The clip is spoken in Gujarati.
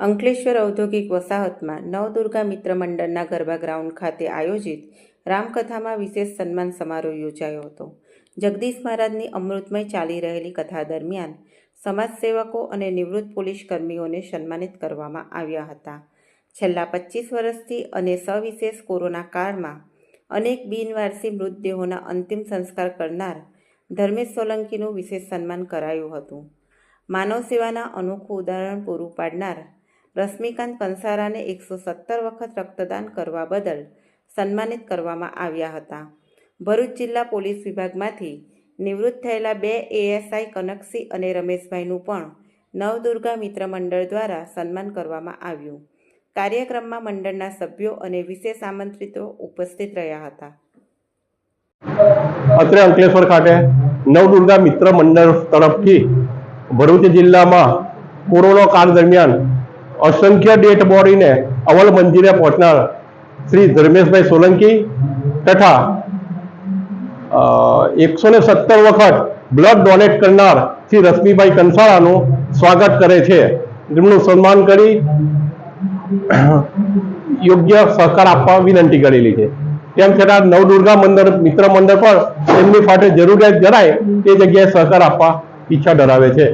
અંકલેશ્વર ઔદ્યોગિક વસાહતમાં નવદુર્ગા મિત્ર મંડળના ગરબા ગ્રાઉન્ડ ખાતે આયોજિત રામકથામાં વિશેષ સન્માન સમારોહ યોજાયો હતો. જગદીશ મહારાજની અમૃતમય ચાલી રહેલી કથા દરમિયાન સમાજસેવકો અને નિવૃત્ત પોલીસ કર્મીઓને સન્માનિત કરવામાં આવ્યા હતા. છેલ્લા પચીસ વર્ષથી અને સવિશેષ કોરોના કાળમાં અનેક બિનવારસી મૃતદેહોના અંતિમ સંસ્કાર કરનાર ધર્મેશ સોલંકીનું વિશેષ સન્માન કરાયું હતું. માનવ સેવાના અનોખું ઉદાહરણ પૂરું પાડનાર રશ્મિકાંત કંસારાને એકસો સત્તર વખત રક્તદાન કરવા બદલ સન્માનિત કરવામાં આવ્યા હતા. ભરૂચ જિલ્લા પોલીસ વિભાગમાંથી નિવૃત્ત થયેલા બે એએસઆઈ કનકસિંહ અને રમેશભાઈનું પણ નવદુર્ગા મિત્ર મંડળ દ્વારા સન્માન કરવામાં આવ્યું. કાર્યક્રમમાં મંડળના સભ્યો અને વિશેષ આમંત્રિતો ઉપસ્થિત રહ્યા હતા. અત્રે અંકલેશ્વર ખાતે નવદુર્ગા મિત્ર મંડળ તરફથી ભરૂચ જિલ્લામાં કોરોના કાળ દરમિયાન અસંખ્ય ડેટ બોડીને અવલ મંદિરે પહોંચનાર શ્રી ધર્મેશભાઈ સોલંકી તથા એકસો ને સત્તર વખત બ્લડ ડોનેટ કરનાર શ્રી રશ્મિભાઈ કંસાળાનું સ્વાગત કરે છે. જેમનું સન્માન કરી યોગ્ય સહકાર આપવા વિનંતી કરેલી છે. તેમ છતાં નવદુર્ગા મંદિર, મિત્ર મંડળ પણ એમની ફાટે જરૂરિયાત જણાય તે જગ્યાએ સહકાર આપવા ઈચ્છા ધરાવે છે.